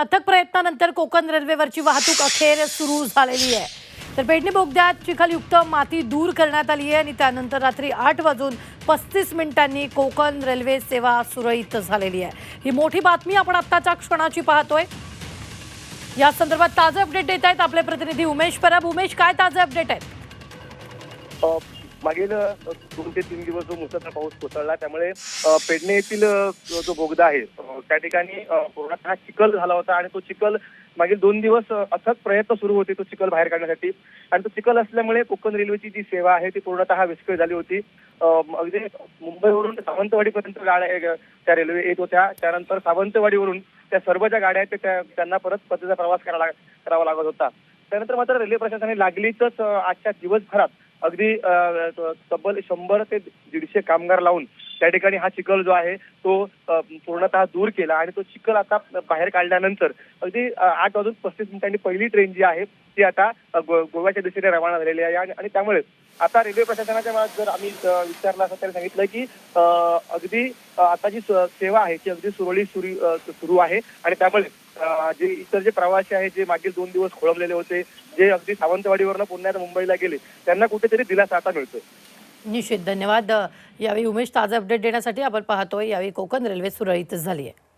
अथक प्रयत्नानंतर कोकण रेल्वेवरची वाहतूक अखेर सुरू झालेली आहे. तर पेडणी बोगद्यात चिखलयुक्त माती दूर करण्यात आली आहे आणि त्यानंतर रात्री आठ वाजून पस्तीस मिनिटांनी कोकण रेल्वे सेवा सुरळीत झालेली आहे. ही मोठी बातमी आपण आत्ताच्या क्षणाची पाहतोय. या संदर्भात ताजे अपडेट देत आहेत आपले प्रतिनिधी उमेश परब. उमेश काय ताजे अपडेट आहेत? मागील दोन ते तीन दिवस जो मुसळधार पाऊस कोसळला त्यामुळे पेडणे येथील जो बोगदा आहे त्या ठिकाणी पूर्णतः चिखल झाला होता आणि तो चिखल मागील दोन दिवस अथक प्रयत्न सुरू होते तो चिखल बाहेर काढण्यासाठी. आणि तो चिखल असल्यामुळे कोकण रेल्वेची जी सेवा आहे ती पूर्णतः विस्कळीत झाली होती. अगदी मुंबईवरून सावंतवाडीपर्यंत गाड्या त्या रेल्वे येत होत्या. त्यानंतर सावंतवाडीवरून त्या सर्व ज्या गाड्या आहेत त्या त्यांना परत पद्धतीचा प्रवास करावा लाग- करावा लागत होता. त्यानंतर मात्र रेल्वे प्रशासनाने लागलीच आजच्या दिवसभरात अगदी तब्बल शंभर ते दीडशे कामगार लावून त्या ठिकाणी हा चिखल जो आहे तो पूर्णतः दूर केला आणि तो चिखल आता बाहेर काढल्यानंतर अगदी आठ वाजून पस्तीस मिनिटांनी पहिली ट्रेन जी आहे ती आता गो- गोव्याच्या दिशेने रवाना झालेली आहे. आणि त्यामुळे आता रेल्वे प्रशासनाच्या जर आम्ही विचारलं असं त्यांनी सांगितलं की अगदी आता जी स- सेवा आहे ती अगदी सुरळीत सुरू सुरू आहे. आणि त्यामुळे जे इतर जे प्रवासी आहेत जे मागील दोन दिवस खोळंबलेले होते जे अगदी सावंतवाडीवरनं पुण्यात मुंबईला गेले त्यांना कुठेतरी दिलासा आता मिळतोय. निश्चित. धन्यवाद. यावेळी उमेश ताजा अपडेट देण्यासाठी आपण पाहतोय. यावेळी कोकण रेल्वे सुरळीत झाली आहे